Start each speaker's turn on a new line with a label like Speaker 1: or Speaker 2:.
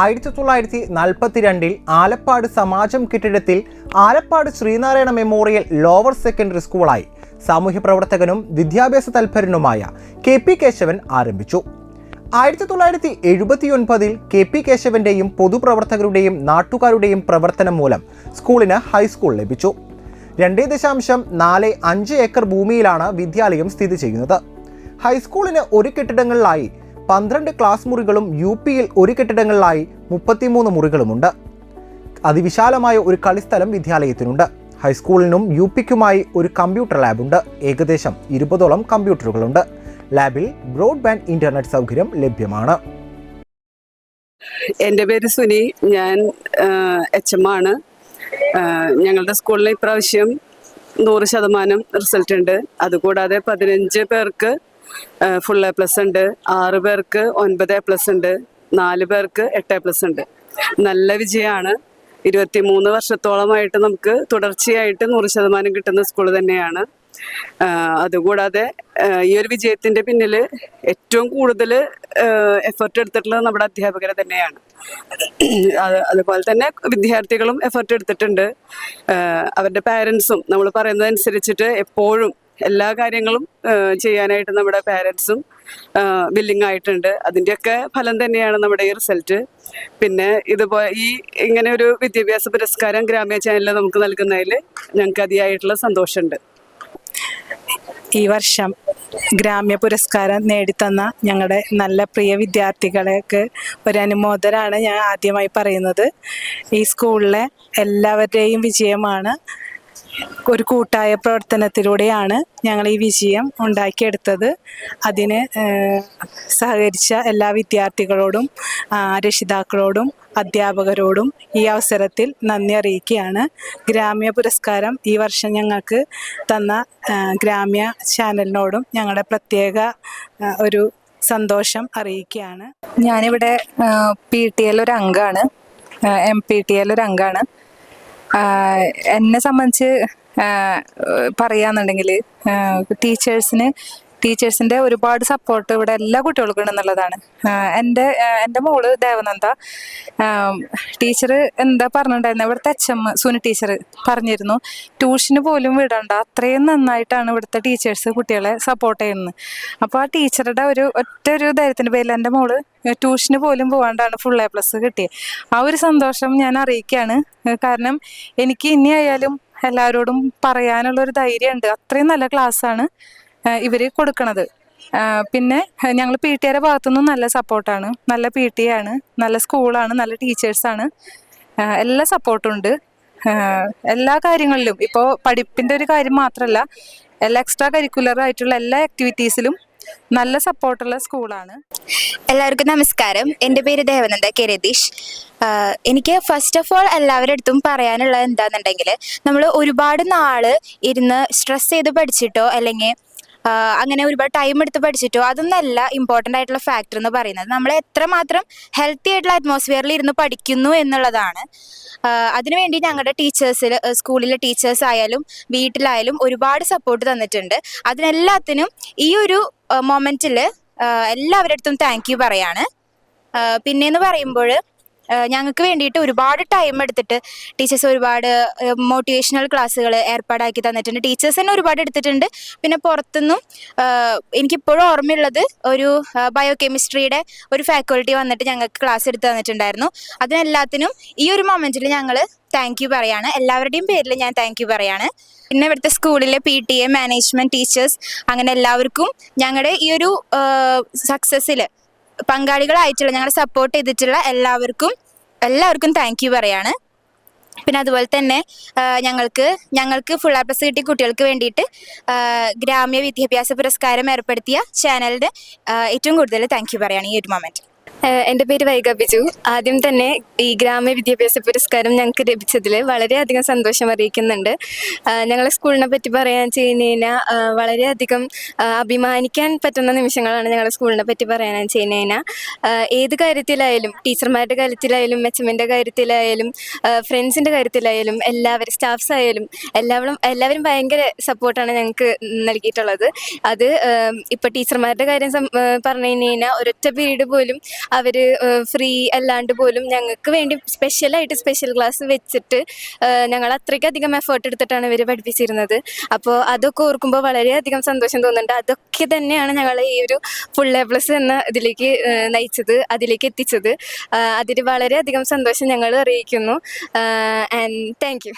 Speaker 1: ആയിരത്തി തൊള്ളായിരത്തി നാൽപ്പത്തിരണ്ടിൽ ആലപ്പാട് സമാജം കെട്ടിടത്തിൽ Alappad Sreenarayana memorial lower secondary സ്കൂളായി സാമൂഹ്യ പ്രവർത്തകനും വിദ്യാഭ്യാസ തൽപരനുമായ കെ പി കേശവൻ ആരംഭിച്ചു. ആയിരത്തി തൊള്ളായിരത്തി എഴുപത്തിയൊൻപതിൽ കെ പി കേശവന്റെയും പൊതുപ്രവർത്തകരുടെയും നാട്ടുകാരുടെയും പ്രവർത്തനം മൂലം സ്കൂളിന് ഹൈസ്കൂൾ ലഭിച്ചു. രണ്ടേ ദശാംശം നാല് അഞ്ച് ഏക്കർ ഭൂമിയിലാണ് വിദ്യാലയം സ്ഥിതി ചെയ്യുന്നത്. ഹൈസ്കൂളിന് ഒരു കെട്ടിടങ്ങളിലായി പന്ത്രണ്ട് ക്ലാസ് മുറികളും യു പിയിൽ ഒരു കെട്ടിടങ്ങളിലായി മുപ്പത്തിമൂന്ന് മുറികളുമുണ്ട്. അതിവിശാലമായ ഒരു കളിസ്ഥലം വിദ്യാലയത്തിനുണ്ട്. ഹൈസ്കൂളിനും യു പിക്കുമായി ഒരു കമ്പ്യൂട്ടർ ലാബുണ്ട്. ഏകദേശം ഇരുപതോളം കമ്പ്യൂട്ടറുകളുണ്ട്. ലാബിൽ ബ്രോഡ്ബാൻഡ് ഇന്റർനെറ്റ് സൗകര്യം ലഭ്യമാണ്.
Speaker 2: എന്റെ പേര് സുനി. ഞാൻ എച്ച് എം ആണ്. ഞങ്ങളുടെ സ്കൂളിൽ ഇപ്രാവശ്യം നൂറ് ശതമാനം റിസൾട്ട് ഉണ്ട് അതുകൂടാതെ പതിനഞ്ച് പേർക്ക് ഫുൾ എ പ്ലസ് ഉണ്ട്. ആറ് പേർക്ക് ഒൻപത് എ പ്ലസ് ഉണ്ട്. നാല് പേർക്ക് എട്ട് എ പ്ലസ് ഉണ്ട്. നല്ല വിജയമാണ്. ഇരുപത്തി മൂന്ന് വർഷത്തോളമായിട്ട് നമുക്ക് തുടർച്ചയായിട്ട് നൂറ് ശതമാനം കിട്ടുന്ന സ്കൂൾ തന്നെയാണ്. അതുകൂടാതെ ഈ ഒരു വിജയത്തിന്റെ പിന്നിൽ ഏറ്റവും കൂടുതൽ എഫർട്ട് എടുത്തിട്ടുള്ളത് നമ്മുടെ അധ്യാപകരെ തന്നെയാണ്. അതുപോലെ തന്നെ വിദ്യാർത്ഥികളും എഫർട്ട് എടുത്തിട്ടുണ്ട്. അവരുടെ പാരൻസും നമ്മൾ പറയുന്നതനുസരിച്ചിട്ട് എപ്പോഴും എല്ലാ കാര്യങ്ങളും ചെയ്യാനായിട്ട് നമ്മുടെ പാരൻസും ബില്ലിംഗ് ആയിട്ടുണ്ട്. അതിന്റെയൊക്കെ ഫലം തന്നെയാണ് നമ്മുടെ ഈ റിസൾട്ട് പിന്നെ ഇതുപോലെ ഈ ഇങ്ങനെ ഒരു വിദ്യാഭ്യാസ പുരസ്കാരം ഗ്രാമ്യ ചാനലിൽ നമുക്ക് നൽകുന്നതിൽ ഞങ്ങൾക്ക് അതിയായിട്ടുള്ള സന്തോഷമുണ്ട്.
Speaker 3: ഈ വർഷം ഗ്രാമ്യ പുരസ്കാരം നേടിത്തന്ന ഞങ്ങളുടെ നല്ല പ്രിയ വിദ്യാർത്ഥികളെക്ക് ഒരു അനുമോദനാണ് ഞാൻ ആദ്യമായി പറയുന്നത്. ഈ സ്കൂളിലെ എല്ലാവരുടെയും വിജയമാണ് ഒരു കൂട്ടായ പ്രവർത്തനത്തിലൂടെയാണ് ഞങ്ങൾ ഈ വിജയം ഉണ്ടാക്കിയെടുത്തത്. അതിന് സഹകരിച്ച എല്ലാ വിദ്യാർത്ഥികളോടും രക്ഷിതാക്കളോടും അധ്യാപകരോടും ഈ അവസരത്തിൽ നന്ദി അറിയിക്കുകയാണ്. ഗ്രാമ്യ പുരസ്കാരം ഈ വർഷം ഞങ്ങൾക്ക് തന്ന ഗ്രാമ്യ ചാനലിനോടും ഞങ്ങളുടെ പ്രത്യേക ഒരു സന്തോഷം അറിയിക്കുകയാണ്.
Speaker 4: ഞാനിവിടെ പി ടി എൽ ഒരു അംഗമാണ്. എം പി ടി എൽ ഒരു അംഗമാണ്. എന്നെ സംബന്ധിച്ച് പറയാന്നുണ്ടെങ്കിൽ ടീച്ചേഴ്സിന് ടീച്ചേഴ്സിന്റെ ഒരുപാട് സപ്പോർട്ട് ഇവിടെ എല്ലാ കുട്ടികൾക്കും ഉണ്ടെന്നുള്ളതാണ്. എന്റെ എന്റെ മോൾ ദേവനന്ദ ടീച്ചർ എന്താ പറഞ്ഞിട്ടുണ്ടായിരുന്നത് ഇവിടുത്തെ അച്ഛമ്മ സുനി ടീച്ചർ പറഞ്ഞിരുന്നു ട്യൂഷന് പോലും വിടണ്ട അത്രയും നന്നായിട്ടാണ് ഇവിടുത്തെ ടീച്ചേഴ്സ് കുട്ടികളെ സപ്പോർട്ട് ചെയ്യുന്നത്. അപ്പോൾ ആ ടീച്ചറുടെ ഒരു ഒറ്റ ഒരു ധൈര്യത്തിന്റെ പേരിൽ എന്റെ മോൾ ട്യൂഷന് പോലും പോകാണ്ടാണ് ഫുൾ എ പ്ലസ് കിട്ടിയത് ആ ഒരു സന്തോഷം ഞാൻ അറിയിക്കുകയാണ് കാരണം എനിക്ക് ഇനി ആയാലും ഒരു ധൈര്യമുണ്ട്. അത്രയും നല്ല ക്ലാസ്സാണ് ഇവർ കൊടുക്കണത്. പിന്നെ ഞങ്ങൾ പി ടി ആരുടെ ഭാഗത്തുനിന്നും നല്ല സപ്പോർട്ടാണ്. നല്ല പി ടി ആണ് നല്ല സ്കൂളാണ് നല്ല ടീച്ചേഴ്സാണ്. എല്ലാ സപ്പോർട്ടും ഉണ്ട് എല്ലാ കാര്യങ്ങളിലും. ഇപ്പോൾ പഠിപ്പിന്റെ ഒരു കാര്യം മാത്രമല്ല എല്ലാ എക്സ്ട്രാ കരിക്കുലർ ആയിട്ടുള്ള എല്ലാ ആക്ടിവിറ്റീസിലും നല്ല സപ്പോർട്ടുള്ള സ്കൂളാണ്.
Speaker 5: എല്ലാവർക്കും നമസ്കാരം. എന്റെ പേര് ദേവനന്ദ കെ രതീഷ്. എനിക്ക് ഫസ്റ്റ് ഓഫ് ഓൾ എല്ലാവരുടെ അടുത്തും പറയാനുള്ളത് എന്താണെന്നുണ്ടെങ്കിൽ നമ്മൾ ഒരുപാട് നാൾ ഇരുന്ന് സ്ട്രെസ് ചെയ്ത് പഠിച്ചിട്ടോ അല്ലെങ്കിൽ അങ്ങനെ ഒരുപാട് ടൈം എടുത്ത് പഠിച്ചിട്ടോ അതൊന്നല്ല ഇമ്പോർട്ടന്റ് ആയിട്ടുള്ള ഫാക്ടർ എന്ന് പറയുന്നത്. നമ്മൾ എത്രമാത്രം ഹെൽത്തി ആയിട്ടുള്ള അറ്റ്മോസ്ഫിയറിൽ ഇരുന്ന് പഠിക്കുന്നു എന്നുള്ളതാണ്. അതിനുവേണ്ടി ഞങ്ങളുടെ ടീച്ചേഴ്സിൽ സ്കൂളിലെ ടീച്ചേഴ്സ് ആയാലും വീട്ടിലായാലും ഒരുപാട് സപ്പോർട്ട് തന്നിട്ടുണ്ട്. അതിനെല്ലാത്തിനും ഈ ഒരു മൊമെന്റിൽ എല്ലാവരുടെ അടുത്തും താങ്ക് യു പറയാണ്. പിന്നെ പിന്നെന്ന് പറയുമ്പോൾ ഞങ്ങൾക്ക് വേണ്ടിയിട്ട് ഒരുപാട് ടൈം എടുത്തിട്ട് ടീച്ചേഴ്സ് ഒരുപാട് മോട്ടിവേഷണൽ ക്ലാസ്സുകൾ ഏർപ്പാടാക്കി തന്നിട്ടുണ്ട്. ടീച്ചേഴ്സ് തന്നെ ഒരുപാട് എടുത്തിട്ടുണ്ട്. പിന്നെ പുറത്തുനിന്നും എനിക്കിപ്പോഴും ഓർമ്മയുള്ളത് ഒരു ബയോ കെമിസ്ട്രിയുടെ ഒരു ഫാക്കൽറ്റി വന്നിട്ട് ഞങ്ങൾക്ക് ക്ലാസ് എടുത്ത് തന്നിട്ടുണ്ടായിരുന്നു. അതിനെല്ലാത്തിനും ഈ ഒരു മൊമെന്റിൽ ഞങ്ങൾ താങ്ക് യു പറയാണ്. എല്ലാവരുടെയും പേരിൽ ഞാൻ താങ്ക് യു പറയാണ്. പിന്നെ ഇവിടുത്തെ സ്കൂളിലെ P T A management teachers അങ്ങനെ എല്ലാവർക്കും ഞങ്ങളുടെ ഈ ഒരു സക്സസ്സിൽ പങ്കാളികളായിട്ടുള്ള ഞങ്ങളെ സപ്പോർട്ട് ചെയ്തിട്ടുള്ള എല്ലാവർക്കും എല്ലാവർക്കും താങ്ക് യു പറയാണ്. പിന്നെ അതുപോലെ തന്നെ ഞങ്ങൾക്ക് ഞങ്ങൾക്ക് ഫുൾ ആർ കിട്ടിയ കുട്ടികൾക്ക് വേണ്ടിയിട്ട് ഗ്രാമ്യ വിദ്യാഭ്യാസ പുരസ്കാരം ഏർപ്പെടുത്തിയ ചാനലിന് ഏറ്റവും കൂടുതൽ താങ്ക് യു പറയാണ് ഈ ഒരു മൊമെന്റ്
Speaker 6: ഏഹ് എന്റെ പേര് വൈഗ ബിജു. ആദ്യം തന്നെ ഈ ഗ്രാമീണ വിദ്യാഭ്യാസ പുരസ്കാരം ഞങ്ങൾക്ക് ലഭിച്ചതിൽ വളരെയധികം സന്തോഷം അറിയിക്കുന്നുണ്ട്. ഞങ്ങളെ സ്കൂളിനെ പറ്റി പറയാൻ ചെയ്യുന്ന കഴിഞ്ഞാൽ വളരെയധികം അഭിമാനിക്കാൻ പറ്റുന്ന നിമിഷങ്ങളാണ് ഞങ്ങളുടെ സ്കൂളിനെ പറ്റി പറയാൻ ചെയ്യുന്ന കഴിഞ്ഞാൽ ഏത് കാര്യത്തിലായാലും ടീച്ചർമാരുടെ കാര്യത്തിലായാലും മെച്ചമിന്റെ കാര്യത്തിലായാലും ഫ്രണ്ട്സിന്റെ കാര്യത്തിലായാലും എല്ലാവരും സ്റ്റാഫ്സ് ആയാലും എല്ലാവരും എല്ലാവരും ഭയങ്കര സപ്പോർട്ടാണ് ഞങ്ങൾക്ക് നൽകിയിട്ടുള്ളത്. അത് ഇപ്പോൾ ടീച്ചർമാരുടെ കാര്യം പറഞ്ഞു കഴിഞ്ഞ് കഴിഞ്ഞാൽ ഒരൊറ്റ പീരീഡ് പോലും അവർ ഫ്രീ അല്ലാണ്ട് പോലും ഞങ്ങൾക്ക് വേണ്ടി സ്പെഷ്യലായിട്ട് സ്പെഷ്യൽ ക്ലാസ് വെച്ചിട്ട് ഞങ്ങൾ അത്രയ്ക്കധികം എഫേർട്ട് എടുത്തിട്ടാണ് ഇവർ പഠിപ്പിച്ചിരുന്നത്. അപ്പോൾ അതൊക്കെ ഓർക്കുമ്പോൾ വളരെയധികം സന്തോഷം തോന്നുന്നുണ്ട്. അതൊക്കെ തന്നെയാണ് ഞങ്ങളെ ഈ ഒരു ഫുൾ എ പ്ലസ് എന്ന ഇതിലേക്ക് നയിച്ചത് അതിലേക്ക് എത്തിച്ചത്. അതിൽ വളരെയധികം സന്തോഷം ഞങ്ങൾ അറിയിക്കുന്നു. And thank